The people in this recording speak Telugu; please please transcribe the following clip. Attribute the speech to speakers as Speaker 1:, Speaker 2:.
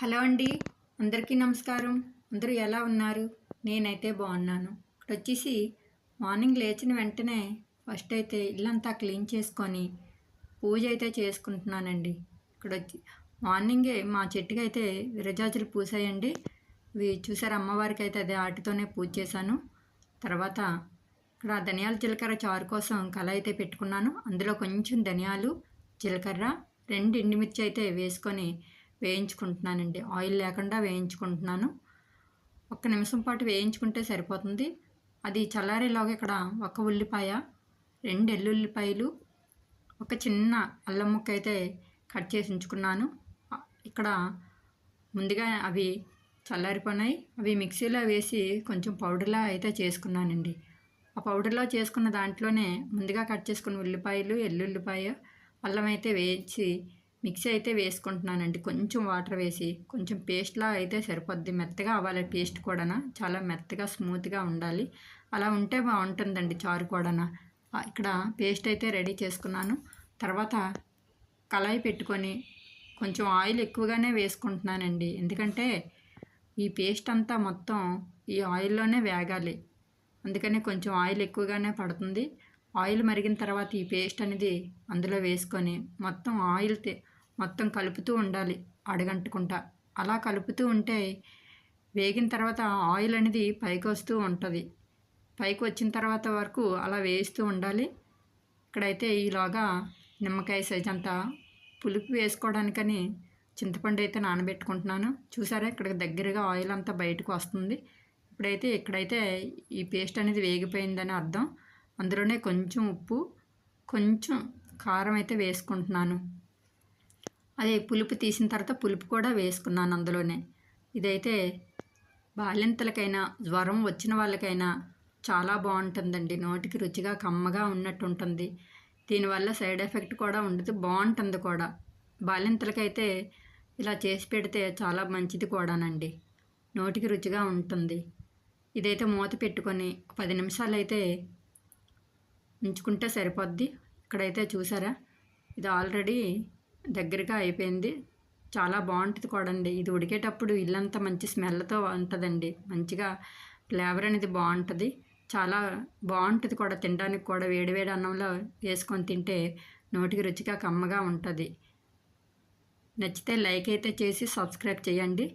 Speaker 1: హలో అండి. అందరికీ నమస్కారం. అందరూ ఎలా ఉన్నారు? నేనైతే బాగున్నాను. ఇక్కడ వచ్చేసి మార్నింగ్ లేచిన వెంటనే ఫస్ట్ అయితే ఇల్లంతా క్లీన్ చేసుకొని పూజ అయితే చేసుకుంటున్నానండి. ఇక్కడ వచ్చి మార్నింగే మా చెట్టుకి అయితే విరజాజులు పూసాయండి. ఇవి చూసారు? అమ్మవారికి అయితే అదే ఆటితోనే పూజ చేశాను. తర్వాత ఇక్కడ ధనియాల జీలకర్ర చారు కోసం కళ అయితే పెట్టుకున్నాను. అందులో కొంచెం ధనియాలు జీలకర్ర రెండు ఎండుమిర్చి అయితే వేసుకొని వేయించుకుంటున్నానండి. ఆయిల్ లేకుండా వేయించుకుంటున్నాను. ఒక్క నిమిషం పాటు వేయించుకుంటే సరిపోతుంది. అది చల్లారేలాగా ఇక్కడ ఒక ఉల్లిపాయ రెండు ఎల్లుల్లిపాయలు ఒక చిన్న అల్లం ముక్క అయితే కట్ చేసి ఉంచుకున్నాను. ఇక్కడ ముందుగా అవి చల్లారిపోయినాయి అవి మిక్సీలో వేసి కొంచెం పౌడర్లా అయితే చేసుకున్నానండి. ఆ పౌడర్లో చేసుకున్న దాంట్లోనే ముందుగా కట్ చేసుకున్న ఉల్లిపాయలు ఎల్లుల్లిపాయ అల్లం అయితే వేసి మిక్సీ అయితే వేసుకుంటున్నానండి. కొంచెం వాటర్ వేసి కొంచెం పేస్ట్లా అయితే సరిపోద్ది. మెత్తగా అవ్వాలి పేస్ట్ కూడా చాలా మెత్తగా స్మూత్గా ఉండాలి. అలా ఉంటే బాగుంటుందండి చారు కూడా ఇక్కడ పేస్ట్ అయితే రెడీ చేసుకున్నాను. తర్వాత కళాయి పెట్టుకొని కొంచెం ఆయిల్ ఎక్కువగానే వేసుకుంటున్నానండి. ఎందుకంటే ఈ పేస్ట్ అంతా మొత్తం ఈ ఆయిల్లోనే వేగాలి. అందుకనే కొంచెం ఆయిల్ ఎక్కువగానే పడుతుంది. ఆయిల్ మరిగిన తర్వాత ఈ పేస్ట్ అనేది అందులో వేసుకొని మొత్తం ఆయిల్ తే- మొత్తం కలుపుతూ ఉండాలి అడగంటుకుంటా. అలా కలుపుతూ ఉంటే వేగిన తర్వాత ఆయిల్ అనేది పైకి వస్తూ ఉంటుంది. పైకి వచ్చిన తర్వాత వరకు అలా వేస్తూ ఉండాలి. ఇక్కడైతే ఈలోగా నిమ్మకాయ సైజ్ అంతా పులుపు వేసుకోవడానికని చింతపండు అయితే నానబెట్టుకుంటున్నాను. చూసారా ఇక్కడ దగ్గరగా ఆయిల్ అంతా బయటకు వస్తుంది. ఇప్పుడైతే ఇక్కడైతే ఈ పేస్ట్ అనేది వేగిపోయిందని అర్థం. అందులోనే కొంచెం ఉప్పు కొంచెం కారం అయితే వేసుకుంటున్నాను. అదే పులుపు తీసిన తర్వాత పులుపు కూడా వేసుకున్నాను అందులోనే. ఇదైతే బాలింతలకైనా జ్వరం వచ్చిన వాళ్ళకైనా చాలా బాగుంటుందండి. నోటికి రుచిగా కమ్మగా ఉన్నట్టు ఉంటుంది దీనివల్ల సైడ్ ఎఫెక్ట్ కూడా ఉండదు బాగుంటుంది కూడా. బాలింతలకైతే ఇలా చేసి పెడితే చాలా మంచిది కూడానండి. నోటికి రుచిగా ఉంటుంది. ఇదైతే మూత పెట్టుకొని పది నిమిషాలు అయితే ఉంచుకుంటే సరిపోద్ది. ఇక్కడైతే చూసారా? ఇది ఆల్రెడీ దగ్గరగా అయిపోయింది. చాలా బాగుంటుంది కూడా అండి ఇది ఉడికేటప్పుడు ఇల్లంతా మంచి స్మెల్తో ఉంటుందండి. మంచిగా ఫ్లేవర్ అనేది బాగుంటుంది. చాలా బాగుంటుంది కూడా తినడానికి కూడా. వేడివేడి అన్నంలో వేసుకొని తింటే నోటికి రుచిగా కమ్మగా ఉంటుంది. నచ్చితే లైక్ అయితే చేసి సబ్స్క్రైబ్ చేయండి.